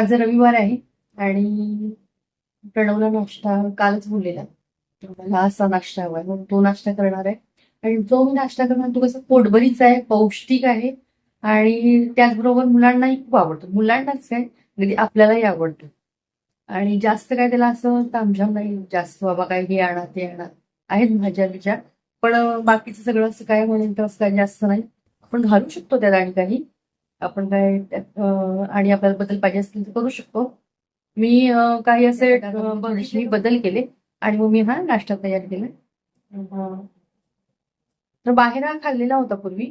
आज रविवार आहे आणि प्रणवला नाश्ता कालच बोललेला मला असा नाश्ता हवाय म्हणून तो नाश्ता करणार आहे. आणि जो मी नाश्ता करणार तो कसं पोटभरीच आहे पौष्टिक आहे आणि त्याचबरोबर मुलांनाही खूप आवडतो. मुलांनाच काय कधी आपल्यालाही आवडतो. आणि जास्त काय त्याला असं तामझाम नाही जास्त बाबा काय हे आणा ते आणा. आहेत भाज्या बिज्या. पण बाकीचं सगळं असं काय म्हणेल तर असं काय जास्त नाही. आपण घालू शकतो त्यात आणि काही. आपण काय आणि आपल्याला बदल पाहिजे असतील तर करू शकतो. मी काही असे मी बदल केले आणि मग मी हा नाश्ता तयार केला. तर बाहेर हा खाल्लेला होता पूर्वी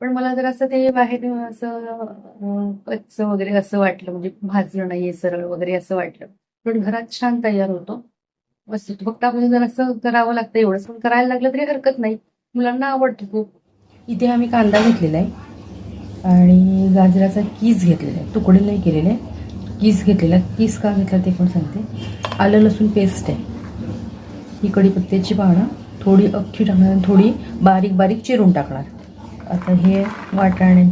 पण मला जर असं ते बाहेर असं कच्च वगैरे असं वाटलं म्हणजे भाजलं नाहीये सरळ वगैरे असं वाटलं. पण घरात छान तयार होतो. मस्त फक्त आपल्याला जर असं करावं लागतं एवढंच पण करायला लागलं तरी हरकत नाही. मुलांना आवडतं खूप. इथे आम्ही कांदा घेतलेला आहे. आणि गाजराचा कीस घेतलेला आहे. तुकडे नाही केलेले. कीस घेतलेला. कीस का घेतला ते पण सांगते. आलं लसूण पेस्ट आहे. ही कढीपत्त्याची पानं थोडी अख्खी टाकणार आणि थोडी बारीक बारीक चिरून टाकणार. आता हे वाटाणे.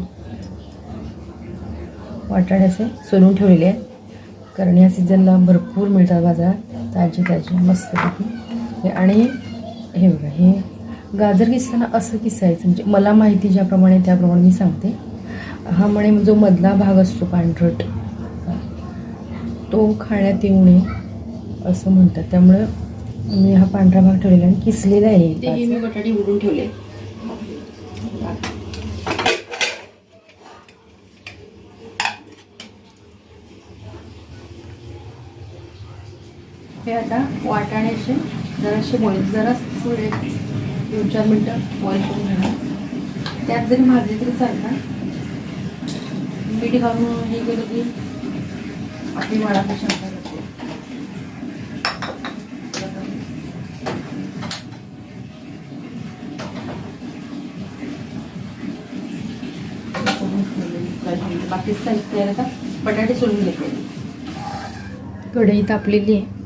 वाटाणे असे सोलून ठेवलेले आहेत. कारण या सीझनला भरपूर मिळतात बाजारात ताजे ताजे मस्तपैकी. आणि हे बघा हे गाजर किसताना असं किसायचं. म्हणजे मला माहिती ज्याप्रमाणे त्याप्रमाणे मी सांगते. हा म्हणे जो मधला भाग असतो पांढरट तो खाण्यात येऊ नये असं म्हणतात. त्यामुळं मी हा पांढरा भाग ठेवलेला आणि किसलेला आहे ते मी बटाटे उडून ठेवले. हे आता वाटाण्याचे जराशे बॉईल जरा थोडे दोन चार मिनटं बॉईल करून घेणार. त्यात जरी भाजले तरी चालणार. मीठ घालून हे केलं की आपली वाळा क्षमता करते बाकीचं साहित्य आहे आता बटाटे सोडून घेते कढई तापलेली आहे.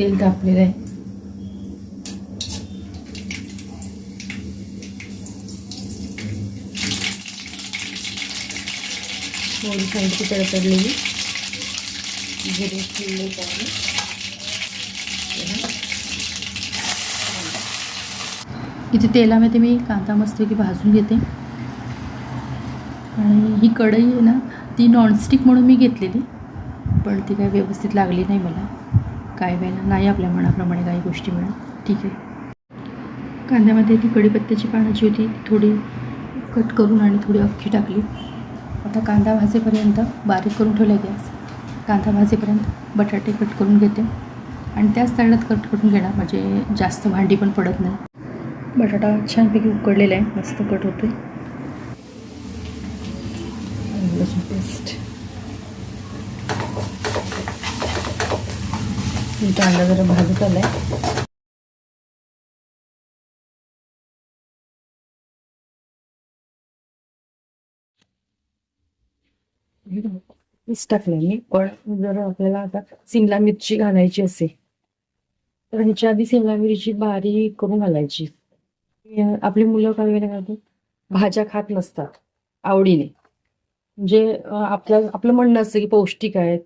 तेल तापलेलं आहे. थोडी साईडची तडतडलेली. जिरे चिल्ले इथे तेलामध्ये मी कांदा मस्तपैकी भाजून घेते. आणि ही कढई आहे ना ती नॉनस्टिक म्हणून मी घेतलेली पण ती काही व्यवस्थित लागली नाही मला. काय वेळेला नाही आपल्या मनाप्रमाणे काही गोष्टी मिळत ठीक आहे. कांद्यामध्ये ती कढीपत्त्याची पानं जी होती थोडी कट करून आणि थोडी अख्खी टाकली. आता कांदा भाजेपर्यंत बारीक करून ठेवला गॅस. कांदा भाजेपर्यंत बटाटे कट करून घेते. आणि त्याच तळ्यात कट करून घेणार म्हणजे जास्त भांडी पण पडत नाही. बटाटा छानपैकी उकडलेला आहे मस्त कट होतोय आणि लसूण पेस्ट कांदा जरा भाजत आलाय. मीच टाकलंय मी पण जर आपल्याला आता सिमला मिरची घालायची असेल तर ह्याच्या आधी सिमला मिरची बारीक करून घालायची. आपली मुलं काय वेळेला करतात? भाज्या खात नसतात आवडीने. म्हणजे आपल्या आपलं म्हणणं असतं की पौष्टिक आहेत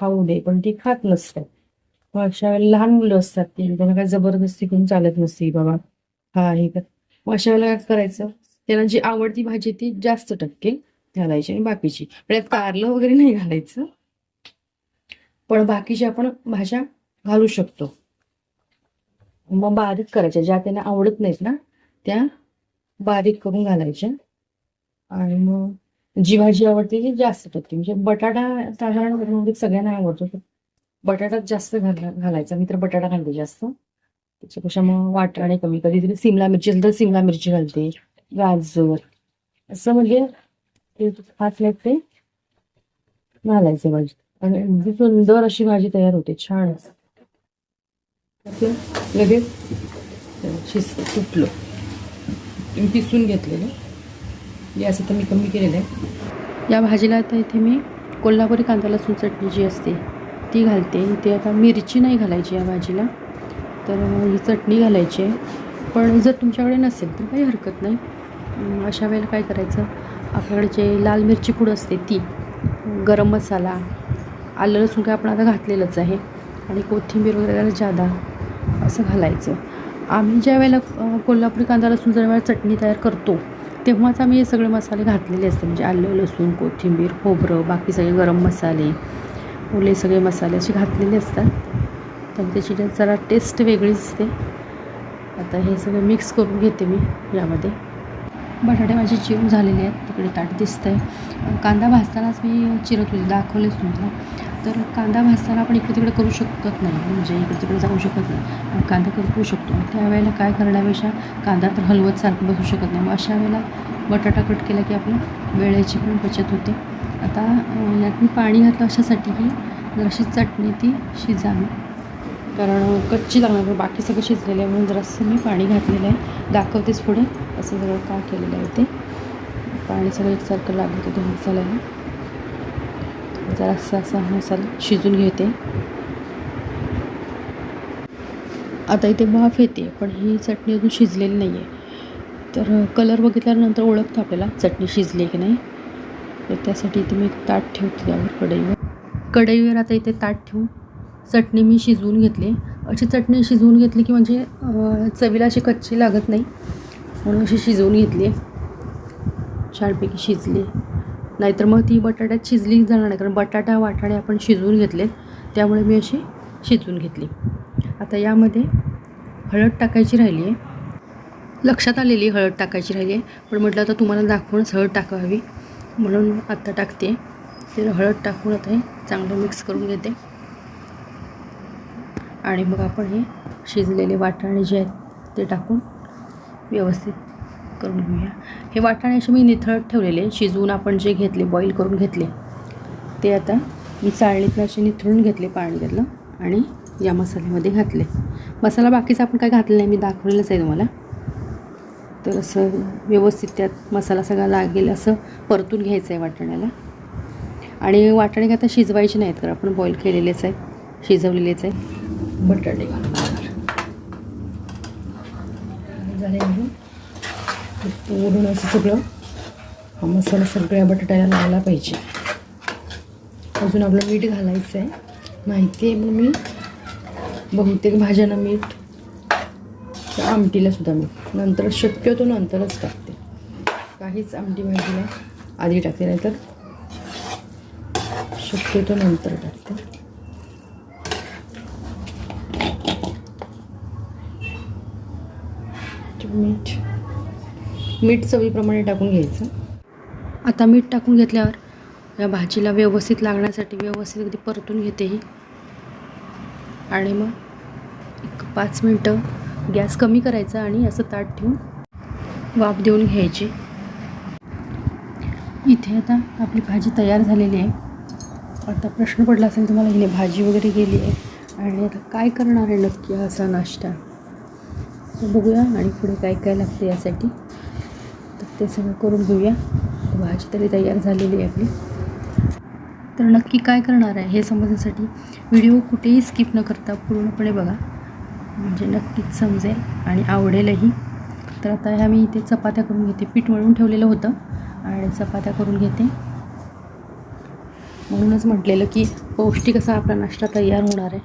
खाऊ दे पण ती खात नसतात. अशा वेळेला लहान मुलं असतात ती. त्यांना काय जबरदस्ती करून चालत नसते बाबा. हा हे कर. मग अशा वेळेला काय करायचं? त्यांना जी आवडती भाजी ती जास्त टक्के घालायची आणि बाकीची. पण यात कारलं वगैरे नाही घालायचं. पण बाकीच्या आपण भाज्या घालू शकतो. मग बारीक करायच्या. ज्या त्यांना आवडत नाहीत ना त्या बारीक करून घालायच्या. आणि मग जी भाजी आवडते ती जास्त टक्के. म्हणजे बटाटा साधारण सगळ्यांना आवडतो. बटाटा जास्त घाला घालायचा. मी तर बटाटा घालते जास्त. त्याच्यापेक्षा मग वाटाणे कमी. कधीतरी सिमला मिरची असेल तर सिमला मिरची घालते. गाजर. असं म्हणजे ते खात ते घालायचे म्हणजे. भाजी आणि अगदी सुंदर अशी भाजी तयार होते. छान. असं लगेच शिस तुटलं मी पिसून घेतलेलं. गॅस आता मी कमी केलेलं आहे. या भाजीला आता इथे मी कोल्हापुरी कांदा लसूण चटणी जी असते ती घालते. इथे आता मिरची नाही घालायची या भाजीला. तर ही चटणी घालायची आहे. पण जर तुमच्याकडे नसेल तर काही हरकत नाही. अशा वेळेला काय करायचं? आपल्याकडे जे लाल मिरची पूड असते ती गरम मसाला आलं लसूण काय आपण आता घातलेलंच आहे. आणि कोथिंबीर वगैरे जादा असं घालायचं. आम्ही ज्या वेळेला कोल्हापुरी कांदा लसूण जर वेळेला चटणी तयार करतो तेव्हाच आम्ही हे सगळे मसाले घातलेले असते म्हणजे आलं लसूण कोथिंबीर खोबरं बाकी सगळे गरम मसाले ओले सगळे मसाले असे घातलेले असतात. तर त्याची जरा टेस्ट वेगळी असते आता हे सगळं मिक्स करून घेते मी यामध्ये. बटाटे माझे चिरून झालेले आहेत. तिकडे ताट दिसतं आहे कांदा भाजतानाच मी चिरत होते दाखवलेच तुम्हाला. तर कांदा भाजताना आपण इकडे तिकडे करू शकत नाही. म्हणजे इकडे तिकडे जाऊ शकत नाही. कांदा करू शकतो. त्यावेळेला काय करण्यापेक्षा कांदा तर हलवत सारखं बसू शकत नाही. मग अशा वेळेला बटाटा कट केला की आपलं वेळेची पण बचत होते. आता यात मी पाणी घातलं अशासाठी की जराशी चटणी ती शिजावी. कारण कच्ची लागणार बाकी सगळं शिजलेलं आहे म्हणून जरासं मी पाणी घातलेलं आहे. दाखवतेच पुढे असं सगळं का केलेलं आहे ते. पाणी सगळं एकसारखं लागत होतं मसाल्याला जरासा असा हा मसाला शिजून घेते. आता इथे वाफ येते पण ही चटणी अजून शिजलेली नाही आहे तर कलर बघितल्यानंतर ओळखतं आपल्याला चटणी शिजली आहे की नाही. तर त्यासाठी इथे मी ताट ठेवते त्यावर कढईवर. कढईवर आता इथे ताट ठेवून चटणी मी शिजवून घेतली. अशी चटणी शिजवून घेतली की म्हणजे चवीला अशी कच्ची लागत नाही. म्हणून अशी शिजवून घेतली. छानपैकी शिजली. नाहीतर मग ती बटाट्यात शिजली जाणार नाही कारण बटाटा वाटाणे आपण शिजवून घेतले. त्यामुळे मी अशी शिजवून घेतली. आता यामध्ये हळद टाकायची राहिली आहे. लक्षात आलेली हळद टाकायची राहिली आहे. पण म्हटलं आता तुम्हाला दाखवूनच हळद टाकावी. म्हणून आत्ता टाकते. तर हळद टाकून आता हे चांगलं मिक्स करून घेते. आणि मग आपण हे शिजलेले वाटाणे जे आहेत ते टाकून व्यवस्थित करून घेऊया. हे वाटाणे असे मी निथळत ठेवलेले शिजवून आपण जे घेतले बॉईल करून घेतले ते आता मी चाळणीतनं असे निथळून घेतले पाणी त्यातलं आणि या मसाल्यामध्ये घातले. मसाला बाकीचा आपण काय घातलेला नाही मी दाखवलेलंच आहे तुम्हाला. तर असं व्यवस्थित त्यात मसाला सगळा लागेल असं परतून घ्यायचं आहे वाटाण्याला. आणि वाटाणे आता शिजवायचे नाहीत तर आपण बॉईल केलेलेच आहे शिजवलेलेच आहे. बटाटे घालणार झाले म्हणून असं सगळं हा मसाला सगळ्या बटाट्याला लावला पाहिजे. अजून आपलं मीठ घालायचं आहे. माहिती आहे मग मी बहुतेक भाज्यांना मीठ त्या आमटीला सुद्धा मी. नंतर शक्यतो नंतरच टाकते. काहीच आमटी भाजीला आधी टाकते नाही तर शक्यतो नंतर टाकते. मीठ. मीठ चवीप्रमाणे टाकून घ्यायचं. आता मीठ टाकून घेतल्यावर या भाजीला व्यवस्थित लागण्यासाठी व्यवस्थित अगदी परतून घेते ही. आणि मग एक पाच मिनटं गॅस कमी करायचा आणि असं ताट ठेवून वाफ देऊन घ्यायची. इथे आता आपली भाजी तयार झालेली आहे. आता प्रश्न पडला असेल तुम्हाला हिने भाजी वगैरे गेली आहे आणि आता काय करणार आहे नक्की असा नाश्ता? तर बघूया आणि पुढे काय काय लागतं यासाठी. तर ते सगळं करून घेऊया. भाजी तरी तयार झालेली आहे आपली. तर नक्की काय करणार आहे हे समजण्यासाठी व्हिडिओ कुठेही स्किप न करता पूर्णपणे बघा. म्हणजे नक्कीच समजेल आणि आवडेलही. तर आता ह्या मी इथे चपात्या करून घेते. पीठ मळून ठेवलेलं होतं आणि चपात्या करून घेते. म्हणूनच म्हटलेलं की पौष्टिक असा आपला नाश्ता तयार होणार आहे.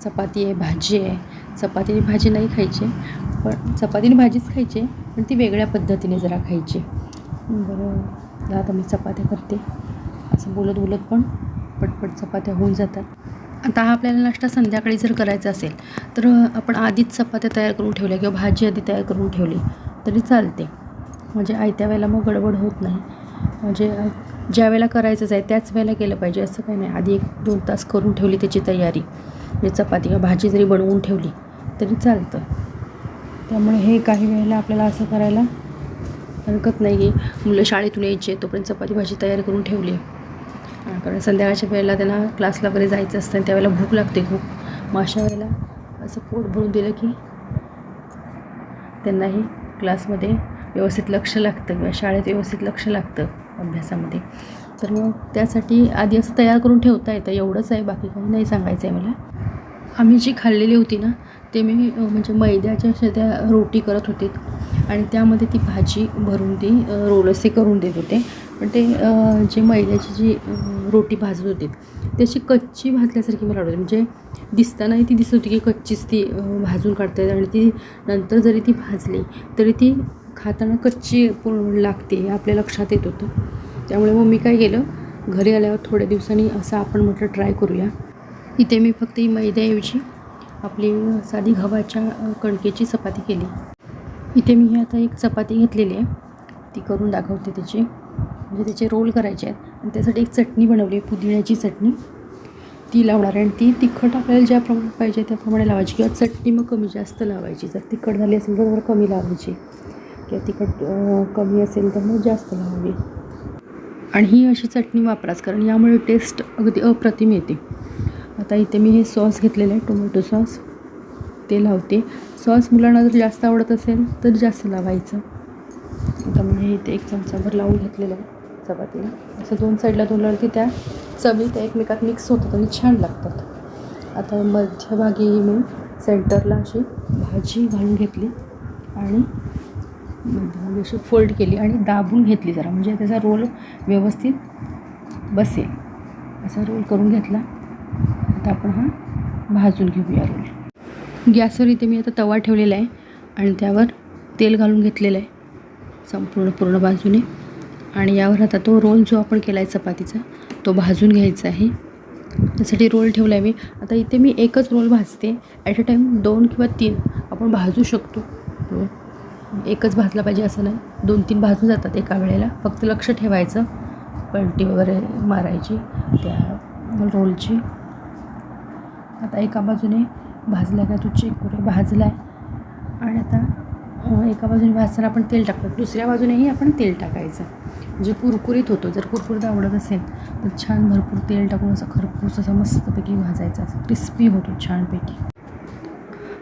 चपाती आहे भाजी आहे. चपातीने भाजी नाही खायची पण चपातीने भाजीच खायची पण ती वेगळ्या पद्धतीने जरा खायची. बरं आता मी चपात्या करते. असं बोलत बोलत पण पटपट चपात्या होऊन जातात. आता हा आपल्याला नाश्ता संध्याकाळी जर करायचा असेल तर आपण आधीच चपात्या तयार करून ठेवल्या किंवा भाजी आधी तयार करून ठेवली तरी चालते. म्हणजे आयत्या वेळेला मग गडबड होत नाही. म्हणजे ज्या वेळेला करायचंच आहे त्याच वेळेला केलं पाहिजे. असं काही नाही. आधी एक दोन तास करून ठेवली त्याची तयारी. म्हणजे चपाती किंवा भाजी जरी बनवून ठेवली तरी चालतं. त्यामुळे हे काही वेळेला आपल्याला असं करायला हरकत नाही की मुलं शाळेतून यायचे तोपर्यंत चपाती भाजी तयार करून ठेवली आहे. कारण संध्याकाळच्या वेळेला त्यांना क्लासला वगैरे जायचं असतं आणि त्यावेळेला भूक लागते खूप. मग अशा वेळेला असं पोट भरून दिलं की त्यांनाही क्लासमध्ये व्यवस्थित लक्ष लागतं किंवा शाळेत व्यवस्थित लक्ष लागतं अभ्यासामध्ये. तर मग त्यासाठी आधी असं तयार करून ठेवता येतं एवढंच आहे बाकी काही नाही सांगायचं आहे मला. आम्ही जी खाल्लेली होती ना ते मी म्हणजे मैद्याच्या अशा त्या रोटी करत होते. आणि त्यामध्ये ती भाजी भरून ती रोलसे रोल असे करून देत होते. पण ते जे मैद्याची जी रोटी भाजत होती ती अशी कच्ची भाजल्यासारखी मला वाटत म्हणजे दिसतानाही ती दिसत होती की कच्चीच ती भाजून काढतायत आणि ती नंतर जरी ती भाजली तरी ती खाताना कच्ची पूर्ण म्हणजे लागते हे आपल्या लक्षात येत होतं. त्यामुळे मग मी काय केलं घरी आल्यावर थोड्या दिवसांनी असं आपण म्हटलं ट्राय करूया. इथे मी फक्त ही मैद्याऐवजी आपली साधी गव्हाच्या कणकेची चपाती केली. इथे मी आता एक चपाती घेतलेली आहे. ती करून दाखवते त्याची म्हणजे त्याचे रोल करायचे आहेत. आणि त्यासाठी एक चटणी बनवली आहे पुदिन्याची चटणी. ती लावणार आहे आणि ती तिखट आपल्याला ज्या प्रमाणात पाहिजे त्याप्रमाणे लावायची. किंवा चटणी मग कमी जास्त लावायची. जर तिखट झाली असेल तर कमी लावायची. किंवा तिखट कमी असेल तर मग जास्त लावावी. आणि ही अशी चटणी वापराच कारण यामुळे टेस्ट अगदी अप्रतिम येते. आता इथे मी हे सॉस घेतलेलं आहे टोमॅटो सॉस ते लावते. सॉस मुलांना जर जास्त आवडत असेल तर जास्त लावायचं. आता मी इथे एक चमचाभर लावून घेतलेलं आहे चपातीला. असं दोन साईडला दोन की त्या चवी त्या एकमेकात मिक्स होतात आणि छान लागतात. आता मध्यभागी मी सेंटरला अशी भाजी घालून घेतली आणि मध्यभागी अशी फोल्ड केली आणि दाबून घेतली जरा. म्हणजे त्याचा रोल व्यवस्थित बसेल. असा रोल करून घेतला. आता आपण हा भाजून घेऊया रोल गॅसवर इथे मी आता तवा ठेवलेला आहे आणि त्यावर तेल घालून घेतलेलं आहे संपूर्ण पूर्ण बाजूने. आणि यावर आता तो रोल जो आपण केला आहे चपातीचा तो भाजून घ्यायचा आहे. त्यासाठी रोल ठेवला आहे मी. आता इथे मी एकच रोल भाजते. ॲट अ टाईम दोन किंवा तीन आपण भाजू शकतो. रोल एकच भाजला पाहिजे असं नाही. दोन तीन भाजून जातात एका वेळेला. फक्त लक्ष ठेवायचं. पलटी वगैरे मारायची त्या रोलची. आता एका बाजूने भाजला का तू चेक करू भाजला आहे आणि आता एका बाजूने भाजताना आपण तेल टाकतो दुसऱ्या बाजूनेही आपण तेल टाकायचं. म्हणजे कुरकुरीत होतो जर कुरकुरीत आवडत असेल तर छान भरपूर तेल टाकून असं खरपूस असं मस्तपैकी भाजायचं. असं क्रिस्पी होतो छानपैकी.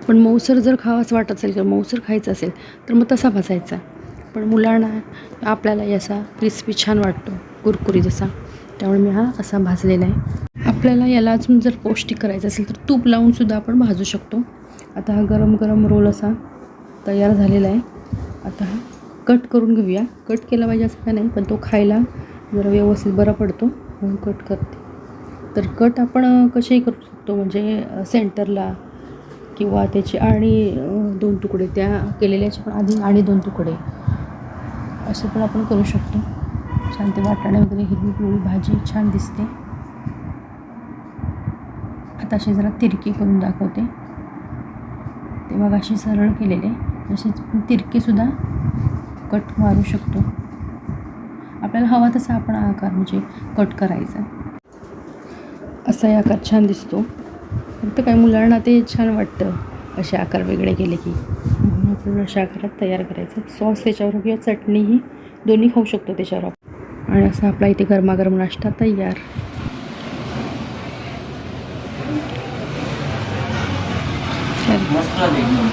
पण मऊसर जर खावासं वाटत असेल किंवा मऊसर खायचं असेल तर मग तसा भाजायचा. पण मुलांना आपल्याला असा क्रिस्पी छान वाटतो कुरकुरीत असा. त्यामुळे मी हा असा भाजलेला आहे. आपल्याला याला अजून जर पौष्टिक करायचं असेल तर तूप लावूनसुद्धा आपण भाजू शकतो. आता हा गरम गरम रोल असा तयार झालेला आहे. आता हा कट करून घेऊया. कट केला पाहिजे असं काय नाही पण तो खायला जरा व्यवस्थित बरा पडतो. म्हणून कट करते. तर कट आपण कसेही करू शकतो. म्हणजे सेंटरला किंवा त्याचे आणि दोन तुकडे त्या केलेल्याचे पण आधी आणि दोन तुकडे. असे पण आपण करू शकतो. छान ते वाटाणे वगैरे हिरवी पिवळी भाजी छान दिसते. आता असे जरा तिरकी करून दाखवते. ते मग अशी सरळ केलेले. तसेच तिरकीसुद्धा कट मारू शकतो. आपल्याला हवा तसा आपण आकार म्हणजे कट करायचा. असाही आकार छान दिसतो. फक्त काही मुलांना ते छान वाटतं. असे आकार वेगळे केले की. म्हणून आपण अशा आकारात तयार करायचं. सॉस त्याच्यावर किंवा चटणीही दोन्ही खाऊ शकतो त्याच्यावर आणि असा आपला इथे गरमागरम नाश्ता तयार. मस्त एकदम.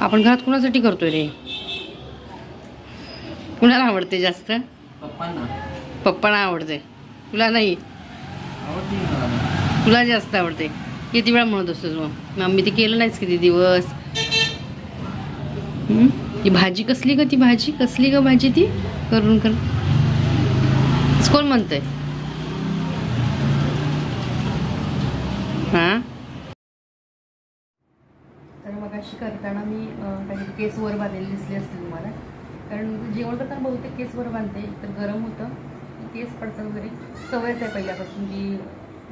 आपण घरात कुणासाठी करतोय रे? कुणाला आवडते जास्त? पप्पांना. पप्पांना आवडते. तुला नाही. तुला जास्त आवडते. किती वेळा म्हणत असतोस मग? मम्मी ते केलं नाहीच किती दिवस? ती भाजी कसली ग ती भाजी? कसली ग भाजी ती? करून कर कोण म्हणतंय? हां? तर मग अशी करताना मी काही केस वर बांधलेली दिसली असते तुम्हाला. कारण जेवण करताना बहुतेक केस वर बांधते तर गरम होतं. केस पडतात वगैरे. सवयच आहे पहिल्यापासून की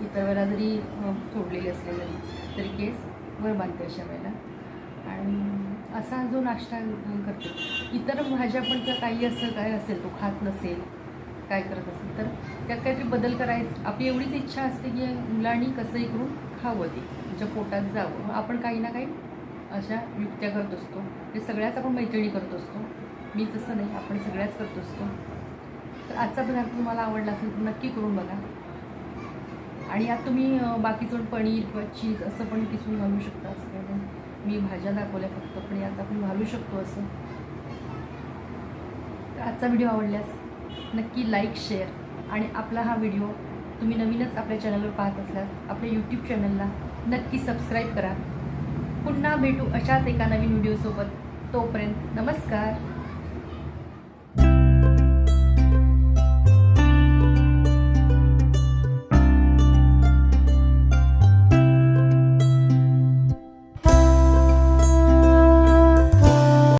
इतर वेळेला जरी तोडलेली असले तरी केस वर बांधते अशा वेळेला. असा जो नाश्ता करतो. इतर भाज्या पण त्या काही असं काय असेल तो खात नसेल काय करत असेल तर त्यात काहीतरी बदल करायचं. आपली एवढीच इच्छा असते की मुलांनी कसंही करून खावं ते त्यांच्या पोटात जावं. आपण काही ना काही अशा युक्त्या करत असतो. ते सगळ्याच आपण मैत्रिणी करत असतो. मी तसं नाही आपण सगळ्याच करत असतो. तर आजचा पदार्थ तुम्हाला आवडला असेल तर नक्की करून बघा. आणि यात तुम्ही बाकीचं पण पनीर किंवा चीज असं पण किसून घालू शकता. असं मी भाज्या दाखवल्या फक्त पण यात आपण घालू शकतो असं. तर आजचा व्हिडिओ आवडल्यास नक्की लाईक शेअर आणि आपला हा व्हिडिओ तुम्ही नवीनच आपल्या चॅनलवर पाहत असल्यास आपल्या यूट्यूब चॅनलला नक्की सबस्क्राईब करा. पुन्हा भेटू अशाच एका नवीन व्हिडिओसोबत तोपर्यंत नमस्कार.